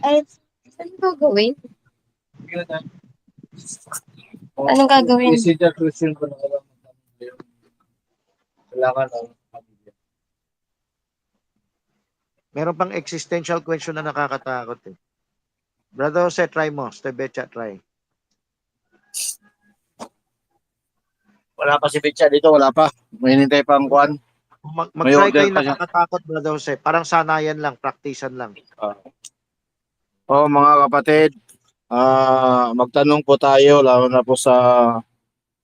Ay, saan ko gawin? Anong gagawin? The question ko na alam mo yung kailangan ng pamilya. Meron pang existential question na nakakatakot eh. Brother Jose, try mo. Stebecha, try. Wala pa si Bitcha dito, wala pa. May hinintay pa ang kwan. Mag- mag-try kayo nakakatakot, Brother Jose. Parang sanayan lang, praktisan lang. Oh, mga kapatid, ah magtanong po tayo lalo na po sa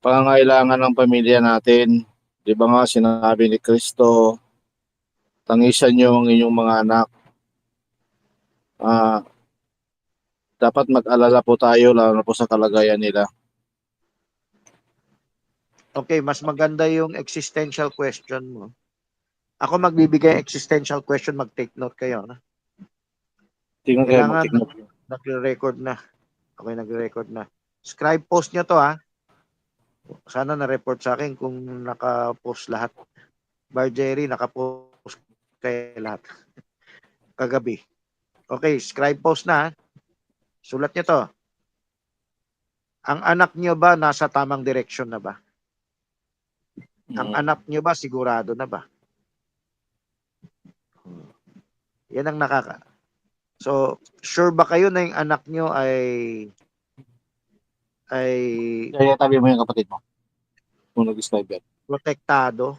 pangangailangan ng pamilya natin. 'Di ba nga sinabi ni Kristo, tangisan niyo ang inyong mga anak. Ah dapat mag-alala po tayo lalo na po sa kalagayan nila. Okay, mas maganda yung existential question mo. Ako magbibigay existential question, mag-take note kayo. Na? Tingnan kayo, Kailangan- tingnan. Nagre-record na. Okay, nagre-record na. Scribe post nyo to ha. Sana na-report sa akin kung naka-post lahat. Bar Jerry, naka-post kayo lahat. Kagabi. Okay, scribe post na ha. Sulat nyo to. Ang anak nyo ba nasa tamang direksyon na ba? Ang Mm. anak nyo ba sigurado na ba? Yan ang nakaka. So, sure ba kayo na yung anak nyo ay ay Kaya tabi mo yung kapatid mo. Kung yan. protektado?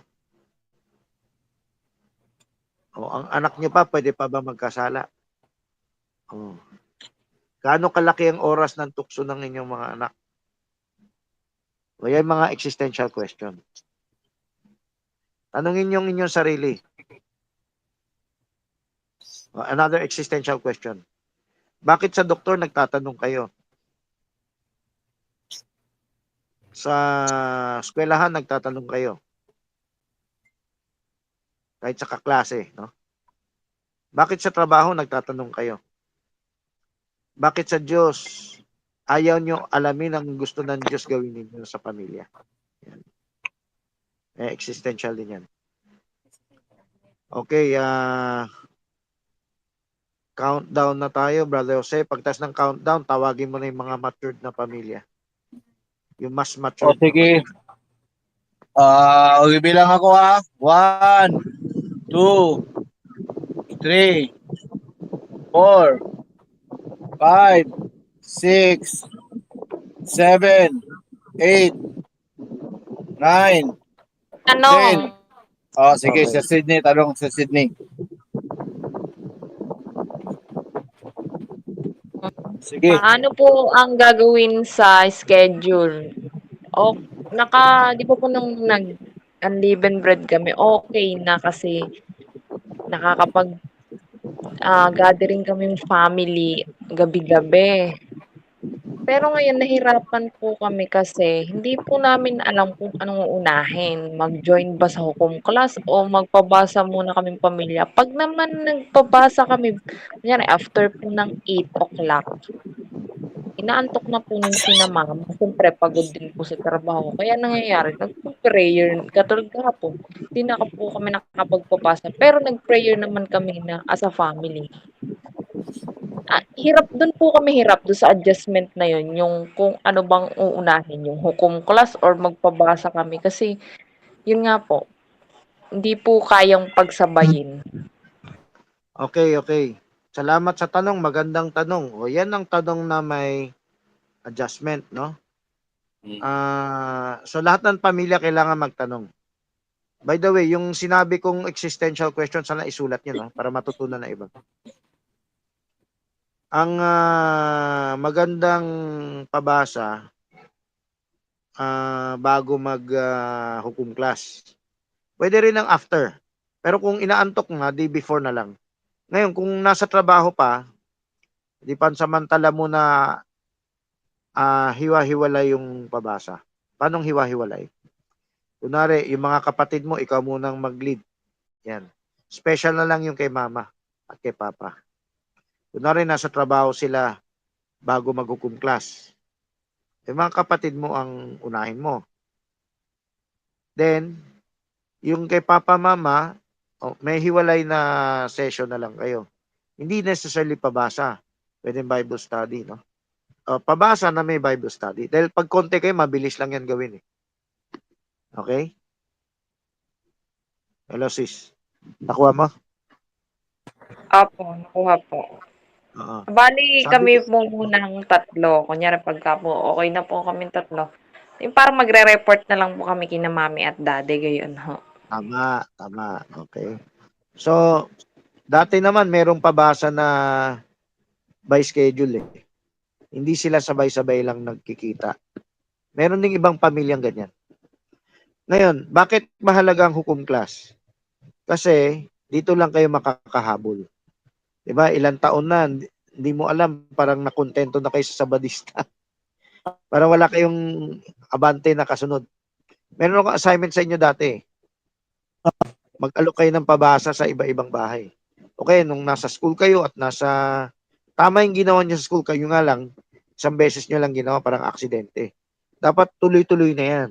O, ang anak nyo pa, pwede pa ba magkasala? O. Gaano kalaki ang oras ng tukso ng inyong mga anak? O yan mga existential question. Tanungin yung inyong sarili. Another existential question. Bakit sa doktor nagtatanong kayo? Sa eskwelahan nagtatanong kayo? Kahit sa kaklase, no? Bakit sa trabaho nagtatanong kayo? Bakit sa Diyos ayaw nyo alamin ang gusto ng Diyos gawin ninyo sa pamilya? Yan. Eh, existential din yan. Okay, ah countdown na tayo, Brother Jose. Pagtas ng countdown, tawagin mo na yung mga matured na pamilya. Yung mas O matured. na sige. Ah, uh, bilang ako ha. One, two, three, four, five, six, seven, eight, nine. Tanong. Oh, sige, Okay. sa Sydney. Tanong sa Sydney. Sige. Paano po ang gagawin sa schedule? O, naka, di ba po nung nag unleavened bread kami, okay na kasi nakakapag ah, gathering kami family gabi-gabi. Pero ngayon nahirapan po kami kasi hindi po namin alam kung anong uunahin. Mag-join ba sa hukom class o magpabasa muna kaming pamilya. Pag naman nagpabasa kami, kunyari after po ng 8 o'clock, inaantok na po nun si na mama. Siyempre, pagod din po sa trabaho. Kaya nangyayari, nagpo-prayer. Katulad kahapon, hindi na po kami nakakapagpapasa. Pero nag-prayer naman kami na as a family. Ah, hirap doon po kami hirap doon sa adjustment na yun, yung kung ano bang uunahin, yung hukom class or magpabasa kami. Kasi, yun nga po, hindi po kayang pagsabayin. Okay, okay. Salamat sa tanong. Magandang tanong. O yan ang tanong na may adjustment, no? Mm. Ah, so lahat ng pamilya kailangan magtanong. By the way, yung sinabi kong existential question, sana isulat nyo, no? Para matutunan na iba. Ang ah, magandang pabasa ah, bago mag ah, hukom class. Pwede rin ang after. Pero kung inaantok nga, di before na lang. Ngayon, kung nasa trabaho pa, di pansamantala mo na ah, hiwa-hiwalay yung pabasa. Paano hiwa-hiwalay? Kunwari, yung mga kapatid mo, ikaw munang mag-lead. Yan. Special na lang yung kay mama at kay papa. Kunwari, nasa trabaho sila bago maghukom class. Yung mga kapatid mo ang unahin mo. Then, yung kay papa, mama, oh, may hiwalay na session na lang kayo. Hindi necessarily pabasa. Pwede Bible study, no? Uh, pabasa na may Bible study. Dahil pag konti kayo, mabilis lang yan gawin eh. Okay? Hello, sis. Nakuha mo? Opo, nakuha po. Oo. Bali, Sabi kami po munang tatlo. Kunyari, pagka po okay na po kami tatlo. Yung parang magre-report na lang po kami kina mami at daddy, gayon ho. Tama, tama. Okay. So, dati naman merong pabasa na by schedule eh. Hindi sila sabay-sabay lang nagkikita. Meron ding ibang pamilyang ganyan. Ngayon, bakit mahalaga ang hukom class? Kasi dito lang kayo makakahabol. 'Di ba? Ilang taon na hindi mo alam, parang nakontento na kayo sa sabadista. parang wala kayong abante na kasunod. Meron akong assignment sa inyo dati. mag-alok kayo ng pabasa sa iba-ibang bahay. Okay, nung nasa school kayo at nasa tama yung ginawa niyo sa school kayo nga lang, isang beses niyo lang ginawa parang aksidente. Dapat tuloy-tuloy na yan.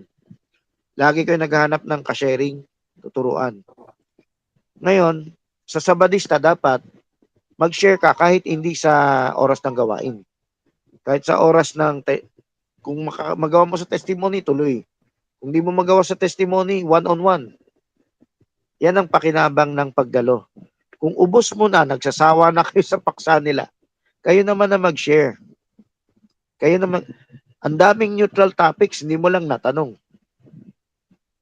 Lagi kayo naghahanap ng ka-sharing, tuturuan. Ngayon, sa Sabadista dapat mag-share ka kahit hindi sa oras ng gawain. Kahit sa oras ng kung maka- magawa mo sa testimony, tuloy. Kung di mo magawa sa testimony, one-on-one. Yan ang pakinabang ng pagdalo. Kung ubos mo na, nagsasawa na kayo sa paksa nila, kayo naman na mag-share. Kayo naman, ang daming neutral topics, hindi mo lang natanong.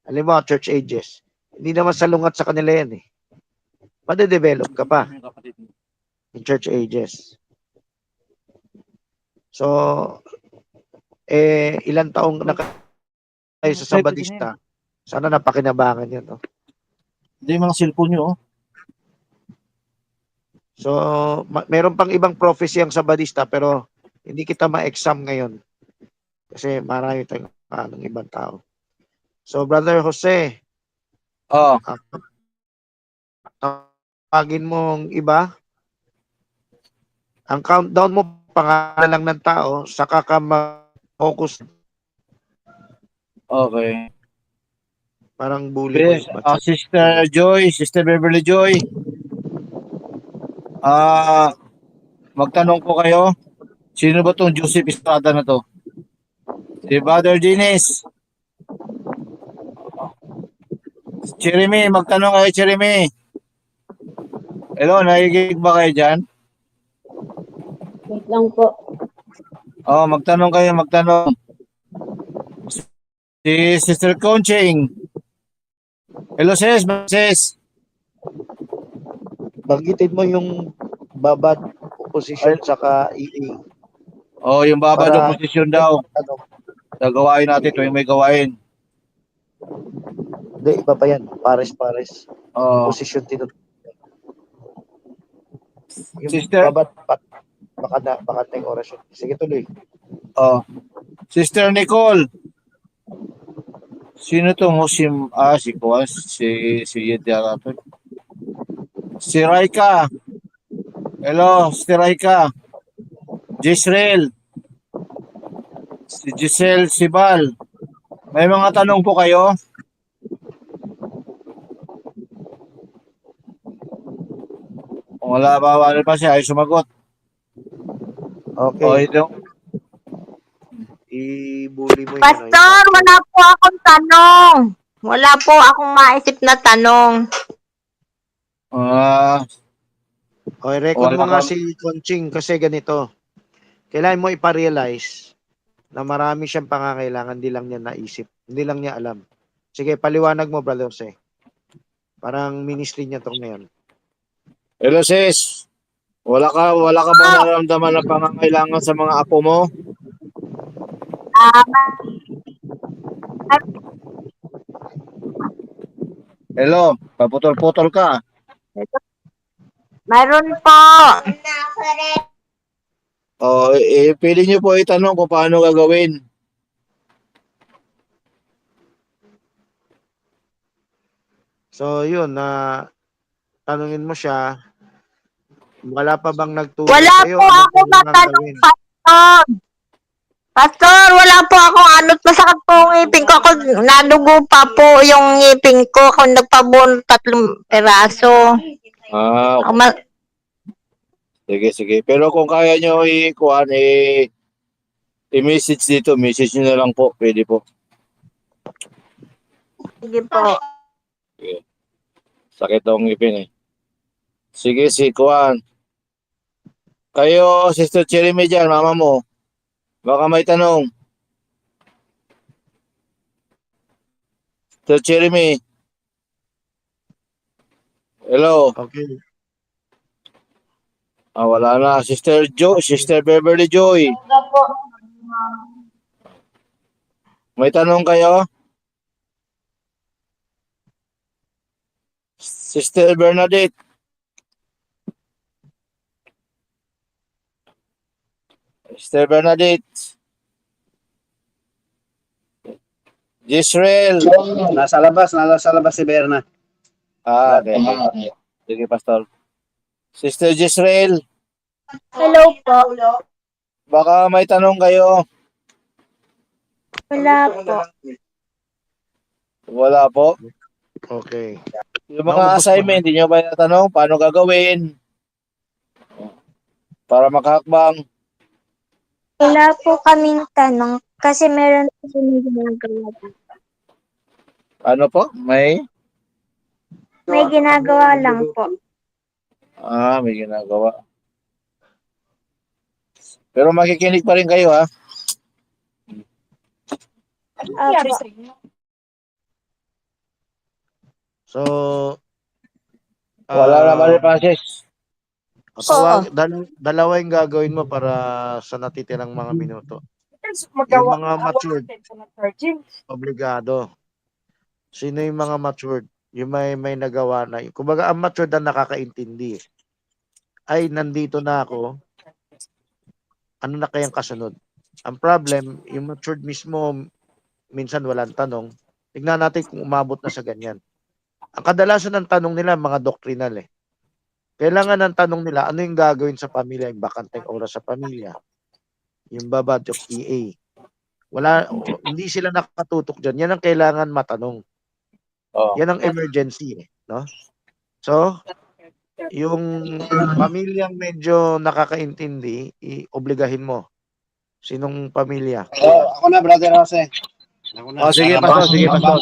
Alam mo, church ages. Hindi naman salungat sa kanila yan eh. Madedevelop ka pa church ages. So, eh, ilang taong na kayo sa Sabadista, sana napakinabangan yun. No? Hindi yung mga cellphone nyo, oh. So, ma- meron pang ibang prophecy ang Sabadista pero hindi kita ma-exam ngayon. Kasi marami tayong anong ibang tao. So, Brother Jose, Oh, tawagin mong iba. Ang countdown mo, pangalan lang ng tao, saka ka mag-focus. okay. Parang bully. Yes, mo. ah, Sister Joy, Sister Beverly Joy. Ah, magtanong ko kayo, sino ba tong Joseph Estrada na to? Si Brother Dinis. Jeremy, magtanong kayo, Jeremy. Hello, nakikinig ba kayo dyan? Wait lang po. Oh, magtanong kayo, magtanong. Si Sister Conching. Hello, sis, sis. Banggitin mo yung babad opposition saka EA. Oh, yung babad Para- opposition daw. Ano, Gagawain natin tuwing may gawain. hindi, iba pa yan. Pares-pares. Oh, Position tinut. Yung Sister? babad, pa, baka na, baka na yung orasyon. Sige, tuloy. oh. Sister Nicole. Sino tong Hosim? Ah, si Kuas. Si, si Yedya. Si Raika. Hello, si Raika. Gisrael. Si Giselle Sibal. May mga tanong po kayo? Kung wala ba, wala pa siya, ay sumagot. Okay. O, ito. I-bully mo yun. Pastor, wala po akong tanong. Wala po akong maisip na tanong. Ah, Okay, record mo nga si Conching kasi ganito. Kailangan mo iparealize na marami siyang pangangailangan, hindi lang niya naisip. Hindi lang niya alam. Sige, paliwanag mo, Brother Jose. Parang ministry niya itong ngayon. hello sis. Wala ka, wala ka bang nararamdaman na pangangailangan sa mga apo mo? Hello, paputol-putol ka. Mayroon po. O, eh, pwede niyo po itanong kung paano gagawin. So, yun, na tanungin mo siya, wala pa bang nagturo Wala sa'yo? po Ano ako kailangan matanong, gawin? Pastor. Pastor, wala po akong anot. Masakit po ang ngipin ko. Ako, nadugo pa po yung ngipin ko. Ako nagpabon tatlong peraso. Ah, Ako ma- Sige, sige. Pero kung kaya nyo i-kuhan, i- i-message dito, message nyo na lang po. Pwede po. Sige po. Sakit daw ang ngipin eh. Sige, si Kuan. Kayo, Sister Cherry May dyan, mama mo. Baka may tanong. Sister Cherry May. Hello. Okay. Ah, wala na. Sister Jo, Sister Beverly Joy. May tanong kayo? Sister Bernadette. Sister Bernadette. Jisrael. Nasa labas, nasa labas si Berna. Ah, okay. okay. Sige, Pastor. Sister Jisrael. Hello po. Baka may tanong kayo. Wala po. Wala po. Okay. Yung mga assignment, hindi nyo ba natanong paano gagawin? Para makahakbang. Wala po kaming tanong kasi meron po kami ginagawa. Ano po? May? May ginagawa lang po. Ah, may ginagawa. Pero makikinig pa rin kayo ha. Opo. So, Wala ah, naman rin Francis. Tawag, dal- dalawa yung gagawin mo para sa natitirang mga minuto. Yung mga matured, obligado. Sino yung mga matured? Yung may, may nagawa na. Kumbaga, ang matured na nakakaintindi. Ay, nandito na ako. Ano na kayang kasunod? Ang problem, yung matured mismo, minsan walang tanong. Tignan natin kung umabot na sa ganyan. Ang kadalasan ng tanong nila, mga doctrinal eh. Kailangan ng tanong nila, ano yung gagawin sa pamilya? Yung bakanteng oras sa pamilya. Yung babad of EA. Wala, hindi sila nakatutok dyan. Yan ang kailangan matanong. Oh. Yan ang emergency eh. No? So, yung pamilyang medyo nakakaintindi, i-obligahin mo. Sinong pamilya? Oh, ako na, Brother Jose. Ako na. Oh, sige, Pastor. Sige, Pastor.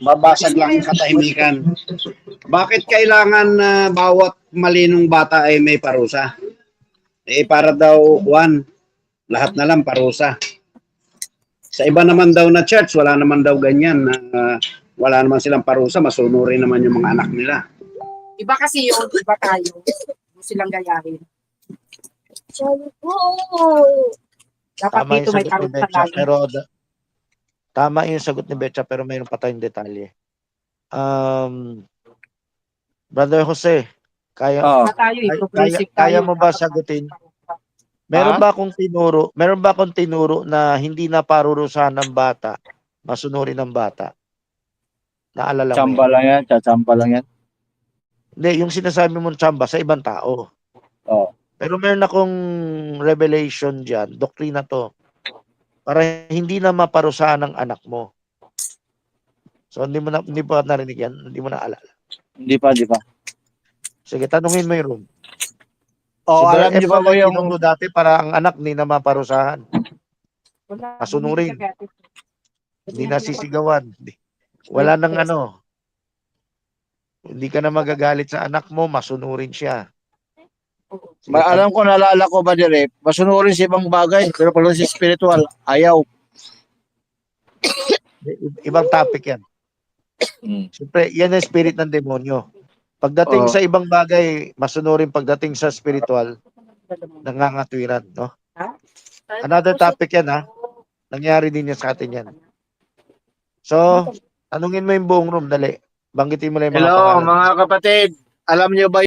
Babasag lang yung katahimikan. Bakit kailangan na bawat malinong bata ay may parusa? Eh, para daw, one, lahat na lang parusa. Sa iba naman daw na church, wala naman daw ganyan na ah, wala naman silang parusa, masunurin naman yung mga anak nila. Iba kasi yun, iba tayo. Silang gayahin. Dapat Tama dito yung may karutan Betcha, lagi. pero da- tama yung sagot ni Betcha, pero mayroon pa tayong detalye. Um, Brother Jose, kaya Oh. Tayo, eh, Kaya- progressive kaya- kaya mo ba sagutin? Meron Ha? ba akong tinuro, meron ba akong tinuro na hindi na parurusahan ng bata, masunurin ng bata? Naalala mo Chamba yan? lang yan. Chachamba lang yan. Hindi, yung sinasabi mong tsamba sa ibang tao. Oh. Pero meron akong revelation dyan, doktrina to, para hindi na maparusahan ng anak mo. So, hindi mo na, hindi pa narinig yan, hindi mo na alala. Hindi pa, hindi pa. Sige, tanungin mo yung room. Oh, Si alam niyo ba po yung yung... dati para ang anak hindi na maparusahan. Wala, Masunurin. hindi na sisigawan. Hindi- Wala nang ano. Hindi ka na magagalit sa anak mo, masunurin siya. Sige, Ma- alam ko, naalala ko ba dire, masunurin sa ibang bagay, pero pag sa spiritual, ayaw. i- ibang topic yan. Mm. Siyempre, yan ang spirit ng demonyo. Pagdating Oo. sa ibang bagay, masunurin pagdating sa spiritual, nangangatwiran, no? Another topic yan, ha? Nangyari din yan sa atin yan. So, tanungin mo yung buong room, dali. Banggitin mo lang yung mga Hello, pangalan. mga kapatid. Alam niyo ba